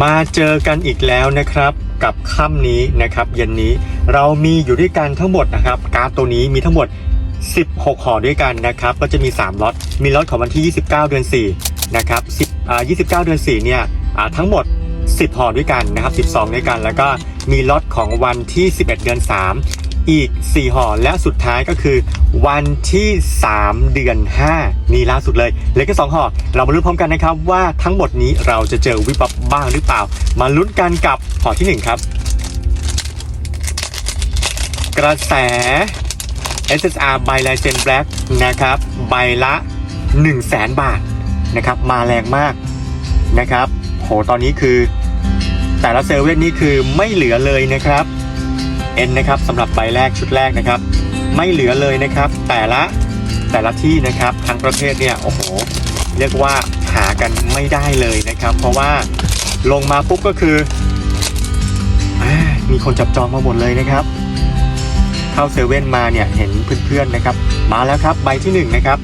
มาเจอกันอีกแล้วนะครับกับค่ำนี้นะครับเย็นนี้เรามีอยู่ด้วยกันทั้งหมดนะครับ การ์ดตัวนี้มีทั้งหมด 16 ห่อด้วยกันนะครับก็จะมี 3ล็อตมีล็อตของวันที่ 29 เดือน4นะครับ10อ่า29 เดือน4เนี่ยอ่าทั้งหมด 10ห่อด้วยกันนะครับ12 ด้วยกัน แล้วก็มีล็อตของวันที่ 11 เดือน 3 อีก 4ห่อและสุดท้ายก็คือ วันที่ 3 เดือน 5 นี่ล่าสุดเลยเหลือแค่2ห่อเรามาลุ้นพร้อมกันนะครับว่าทั้งหมดนี้เราจะเจอวิบวับบ้างหรือเปล่า มาลุ้นกันกับห่อที่ 1 ครับ กระแส SSR ใบลายเซนแบล็กนะครับใบละ1 0 0 0 0แสนบาทนะครับมาแรงมากนะครับโหตอนนี้คือแต่ละเซเว่นนี่คือไม่เหลือเลยนะครับ N นะครับสำหรับใบแรกชุดแรกนะครับ ไม่เหลือเลยนะครับ แต่ละแต่ละที่นะครับทั้งประเทศเนี่ยโอ้โหเรียกว่าหากันไม่ได้เลยนะครับ เพราะว่าลงมาปุ๊บก็คืออมีคนจับจองมาหมดเลยนะครับ เข้าเซเว่นมาเนี่ยเห็นเพื่อนๆนะครับ มาแล้วครับใบที่1นะครับ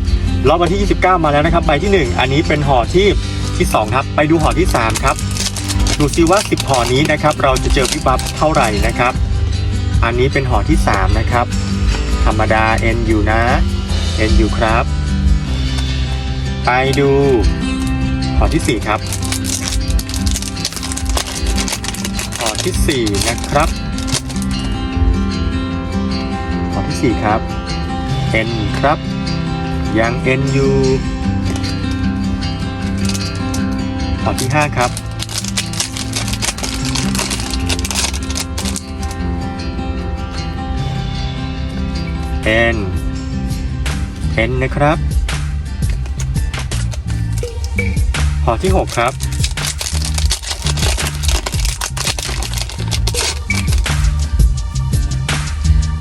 รอบวันที่ 29 มาแล้วนะครับ ใบที่ 1 อันนี้เป็นห่อที่ที่ 2 ครับ ไปดูห่อที่ 3 ครับ ดูซิว่า 10ห่อนี้นะครับ เราจะเจอวิบับเท่าไหร่นะครับ อันนี้เป็นห่อที่ 3 นะครับ ธรรมดา N อยู่นะ N อยู่ครับ ไปดูห่อที่ 4 ครับห่อที่ 4 นะครับห่อที่ 4 ครับ N ครับ ยัง N อยู่ห่อที่ 5 ครับ N N นนะครับ ห่อที่ 6 ครับ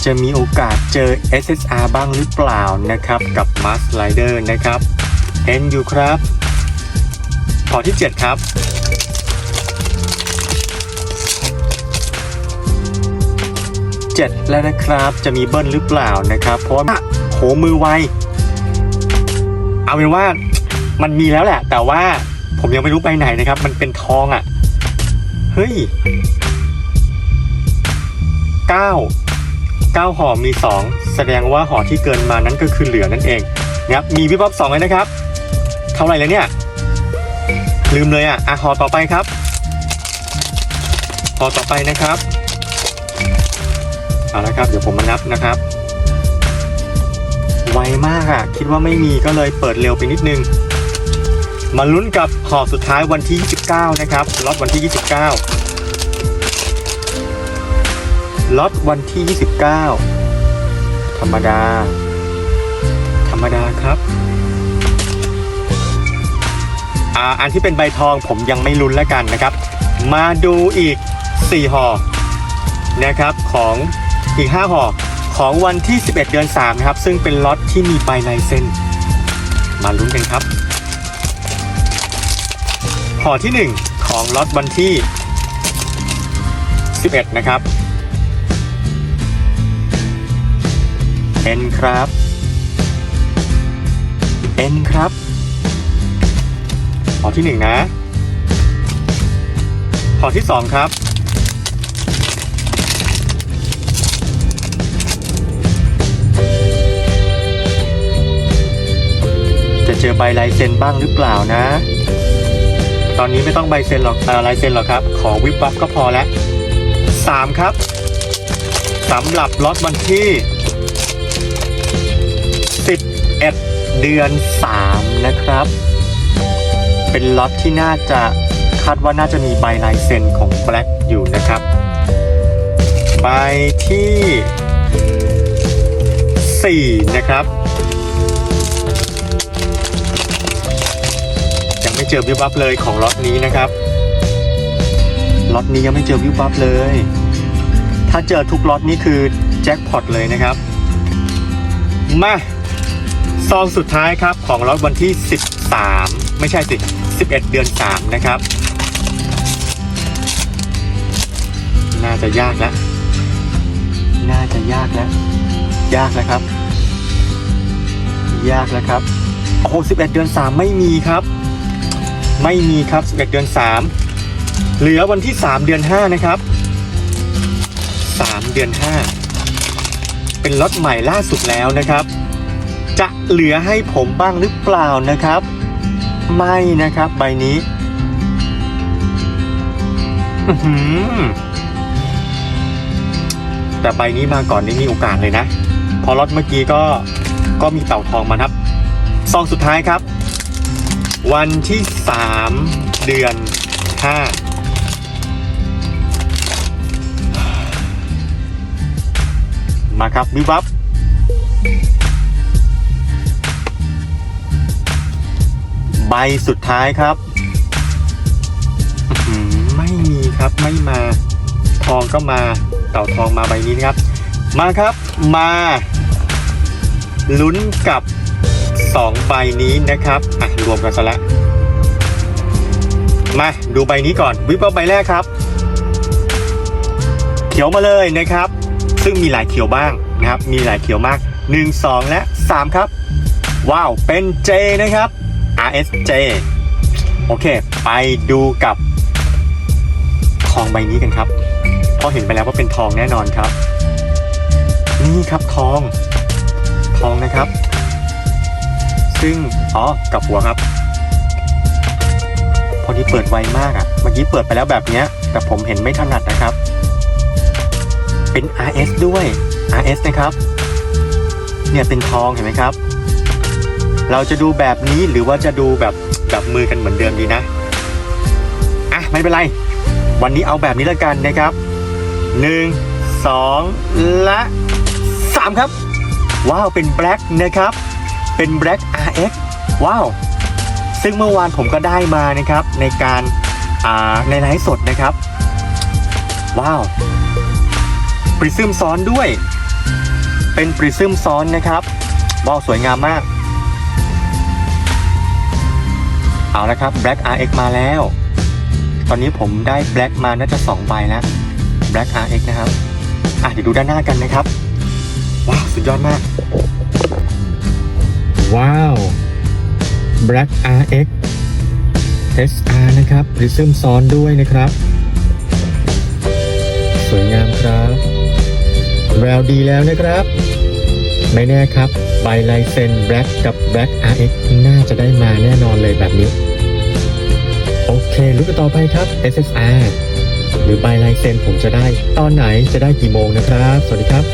จะมีโอกาสเจอ SSR บ้างหรือเปล่านะครับ กับ Mars Rider นะครับ N อยู่ครับ ห่อที่ 7 ครับ 7 แล้วนะครับ จะมีเบิ้ลหรือเปล่านะครับ เพราะว่าโหมือไว เอาเป็นว่ามันมีแล้วแหละ แต่ว่าผมยังไม่รู้ไปไหนนะครับ มันเป็นทองอะ่ะ เฮ้ย9 9ห่อมี 2 แสดงว่าห่อที่เกินมานั้นก็คือเหลือนั่นเองนะครับมีวิบวับสองเลยนะครับ เท่าไหร่แล้วเนี่ย ลืมเลยอะอะห่อต่อไปครับห่อต่อไปนะครับ เอาละครับเดี๋ยวผมมานับนะครับ ไวมากอะคิดว่าไม่มีก็เลยเปิดเร็วไปนิดนึง มาลุ้นกับห่อสุดท้ายวันที่ 29 นะครับล็อตวันที่ 29ล็อตวันที่ 29 ธรรมดา ธรรมดาครับอ่าอันที่เป็นใบทองผมยังไม่ลุ้นแล้วกันนะครับ มาดูอีก 4ห่อนะครับของ อีก 5ห่อของวันที่ 11 เดือน 3 นะครับ ซึ่งเป็นล็อตที่มีใบลายเซ็นมาลุ้นกันครับ ห่อที่ 1 ของล็อตวันที่ 11 นะครับ N ครับ N ครับห่อที่ 1 นะห่อที่ 2 ครับ เจอใบลายเซ็นบ้างหรือเปล่านะ ตอนนี้ไม่ต้องใบเซ็นหรอกอ่อลายเซ็นหรอกครับ ขอวิบวับก็พอแล้ว3ครับสำหรับล็อตวันที่ 11 เดือน 3 นะครับ เป็นล็อตที่น่าจะคาดว่าน่าจะมีใบลายเซ็นของ Black อยู่นะครับ ใบที่ 4 นะครับ เจอวิบับเลยของล็อตนี้นะครับล็อตนี้ยังไม่เจอวิบับเลย ถ้าเจอทุกล็อตนี้คือแจ็คพอตเลยนะครับ มาซองสุดท้ายครับของล็อตวันที่ 13 ไม่ใช่สิ 11 เดือน 3 นะครับ น่าจะยากแล้วน่าจะยากแล้วยากแล้วครับ ยากแล้วครับโอ้โห11 เดือน 3 ไม่มีครับ ไม่มีครับ 11 เดือน 3 เหลือวันที่ 3 เดือน 5 นะครับ 3 เดือน 5 เป็นรถใหม่ล่าสุดแล้วนะครับ จะเหลือให้ผมบ้างหรือเปล่านะครับ ไม่นะครับใบนี้แต่ใบนี้มาก่อนนี่มีโอกาสเลยนะ พอรถเมื่อกี้ก็ก็มีเต่าทองมาครับซองสุดท้ายครับ วันที่3เดือน5มาครับวิบวับใบสุดท้ายครับ ไม่มีครับไม่มา ทองก็มาเต่าทองมาใบนี้นะครับ มาครับมาลุ้นกับ 2 ใบนี้นะครับอะรวมกันซะละมาดูใบนี้ก่อนวิบวับใบแรกครับ เขียวมาเลยนะครับ ซึ่งมีหลายเขียวบ้างนะครับ มีหลายเขียวมาก 1 2 และ 3 ครับ ว้าวเป็น J นะครับ RSJ โอเค ไปดูกับ ทองใบนี้กันครับพราะเห็นไปแล้วว่าเป็นทองแน่นอนครับ นี่ครับทอง ทองนะครับ ซึ่งอ๋อกลับหัวครับ พอดีเปิดไวมากอะ่ะ เมื่อกี้เปิดไปแล้วแบบเนี้ย แต่ผมเห็นไม่ถนัดนะครับ เป็น RS ด้วย RS นะครับ เนี่ยเป็นทองเห็นไหมครับ เราจะดูแบบนี้หรือว่าจะดูแบบแบบมือกันเหมือนเดิมดีนะอะไม่เป็นไร วันนี้เอาแบบนี้แล้วกันนะครับ1 2และ3ครับ ว้าวเป็น Black นะครับ เป็น Black RX ว้าว ซึ่งเมื่อวานผมก็ได้มานะครับในการาในไลฟ์สดนะครับ ว้าวปริซึมซ้อนด้วย เป็นปริซึมซ้อนนะครับว้าวสวยงามมาก เอาละครับ Black RX มาแล้ว ตอนนี้ผมได้ Black มาน่าจะ2ใบแล้ว Black RX นะครับ อะเดี๋ยวดูด้านหน้ากันนะครับ ว้าว สุดยอดมาก ว้าว Black RX SR นะครับ Prism ซ้อนด้วยนะครับ สวยงามครับ แววดีแล้วนะครับ ไม่แน่ครับใบไลเซน Black กับ Black RX น่าจะได้มาแน่นอนเลยแบบนี้ โอเคลุกต่อไปครับ SSR หรือใบไลเซนผมจะได้ ตอนไหนจะได้กี่โมงนะครับ สวัสดีครับ